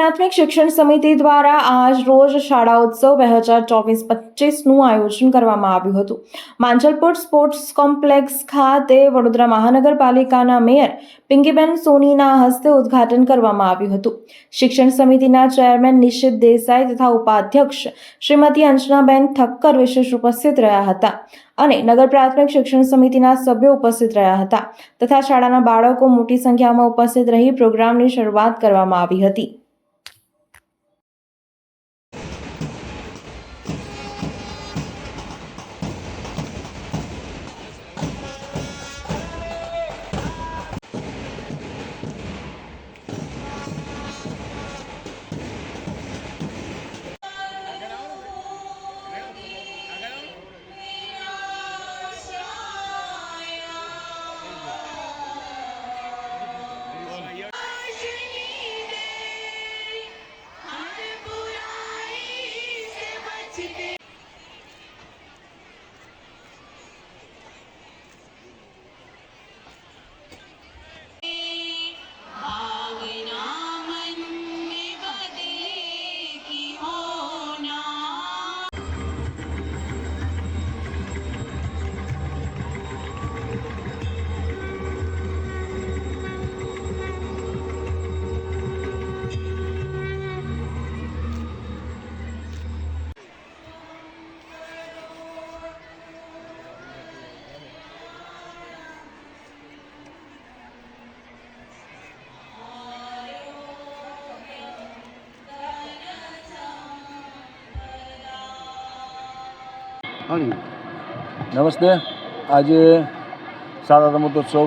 પ્રાથમિક શિક્ષણ સમિતિ દ્વારા આજ રોજ શાળા ઉત્સવ બે હજાર ચોવીસ પચીસનું આયોજન કરવામાં આવ્યું હતું. માંજલપુર સ્પોર્ટ્સ કોમ્પ્લેક્સ ખાતે વડોદરા મહાનગરપાલિકાના મેયર પિંકીબેન સોનીના હસ્તે ઉદ્ઘાટન કરવામાં આવ્યું હતું. શિક્ષણ સમિતિના ચેરમેન નિશિત દેસાઈ તથા ઉપાધ્યક્ષ શ્રીમતી અંજનાબેન ઠક્કર વિશેષ ઉપસ્થિત રહ્યા હતા અને નગર પ્રાથમિક શિક્ષણ સમિતિના સભ્યો ઉપસ્થિત રહ્યા હતા તથા શાળાના બાળકો મોટી સંખ્યામાં ઉપસ્થિત રહી પ્રોગ્રામની શરૂઆત કરવામાં આવી હતી. નમસ્તે. આજે સારા રમતોત્સવ,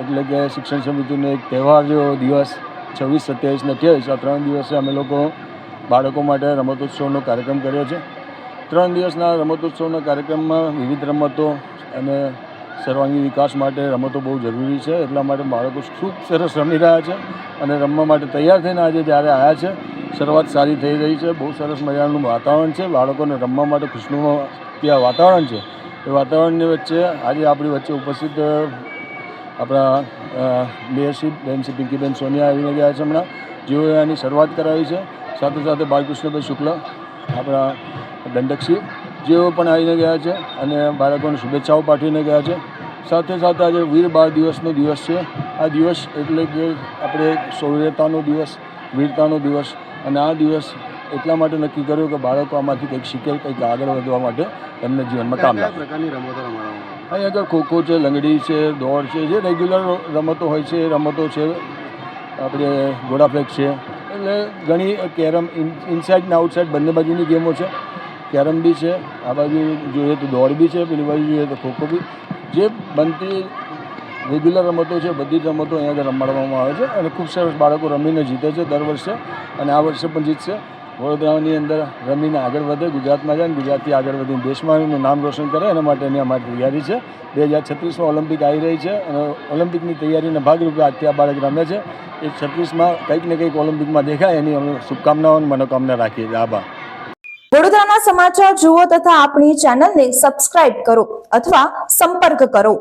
એટલે કે શિક્ષણ સમિતિનો એક તહેવાર જેવો દિવસ, છવ્વીસ, સત્યાવીસ ને અઠ્યાવીસ. આ ત્રણ દિવસે અમે લોકો બાળકો માટે રમતોત્સવનો કાર્યક્રમ કર્યો છે. ત્રણ દિવસના રમતોત્સવના કાર્યક્રમમાં વિવિધ રમતો અને સર્વાંગી વિકાસ માટે રમતો બહુ જરૂરી છે. એટલા માટે બાળકો ખૂબ સરસ રમી રહ્યા છે અને રમવા માટે તૈયાર થઈને આજે જ્યારે આવ્યા છે શરૂઆત સારી થઈ રહી છે. બહુ સરસ મજાનું વાતાવરણ છે. બાળકોને રમવા માટે ખુશનુમા વાતાવરણ છે. એ વાતાવરણની વચ્ચે આજે આપણી વચ્ચે ઉપસ્થિત આપણા અ, મેયરશ્રી બેન શ્રી પિંકીબેન સોનિયા આવીને ગયા છે હમણાં. જેઓએ આની શરૂઆત કરાવી છે. સાથે સાથે બાલકૃષ્ણભાઈ શુક્લ આપણા દંડકશ્રી જેઓ પણ આવીને ગયા છે અને બાળકોને શુભેચ્છાઓ પાઠવીને ગયા છે. સાથે સાથે આજે વીર બાળ દિવસનો દિવસ છે. આ દિવસ એટલે કે આપણે શૌર્યતાનો દિવસ વીરતાનો દિવસ. અને આ દિવસ એટલા માટે નક્કી કર્યો કે બાળકો આમાંથી કંઈક શીખે કંઈક આગળ વધવા માટે એમને જીવનમાં કામ લાગે. પ્રકારની રમતો રમાડવામાં અહીં આગળ ખોખો છે લંગડી છે દોડ છે જે રેગ્યુલર રમતો હોય છે એ રમતો છે. આપણે ગોડાફેક છે. એટલે ઘણી કેરમ ઇનસાઇડ ને આઉટસાઇડ બંને બાજુની ગેમો છે. કેરમ બી છે આ બાજુ જોઈએ તો દોડ બી છે પેલી બાજુ જોઈએ તો ખોખો બી. જે બનતી રેગ્યુલર રમતો છે, બધી જ રમતો અહીંયા આગળ રમાડવામાં આવે છે અને ખૂબ સરસ બાળકો રમીને જીતે છે દર વર્ષે અને આ વર્ષે પણ જીતશે. વડોદરાની અંદર રમીને આગળ વધે, ગુજરાતમાં જાય ને ગુજરાતથી આગળ વધીને દેશમાં એનું નામ રોશન કરે, એના માટેની અમારી તૈયારી છે. બે હજાર છત્રીસમાં ઓલિમ્પિક આવી રહી છે અને ઓલિમ્પિકની તૈયારીના ભાગરૂપે આજથી આ બાળક રમે છે. એ છત્રીસમાં કંઈક ને કંઈક ઓલિમ્પિકમાં દેખાય, એની અમે શુભકામનાઓ અને મનોકામના રાખીએ છીએ. આભાર. વડોદરાના સમાચાર જુઓ તથા આપણી ચેનલને સબસ્ક્રાઇબ કરો અથવા સંપર્ક કરો.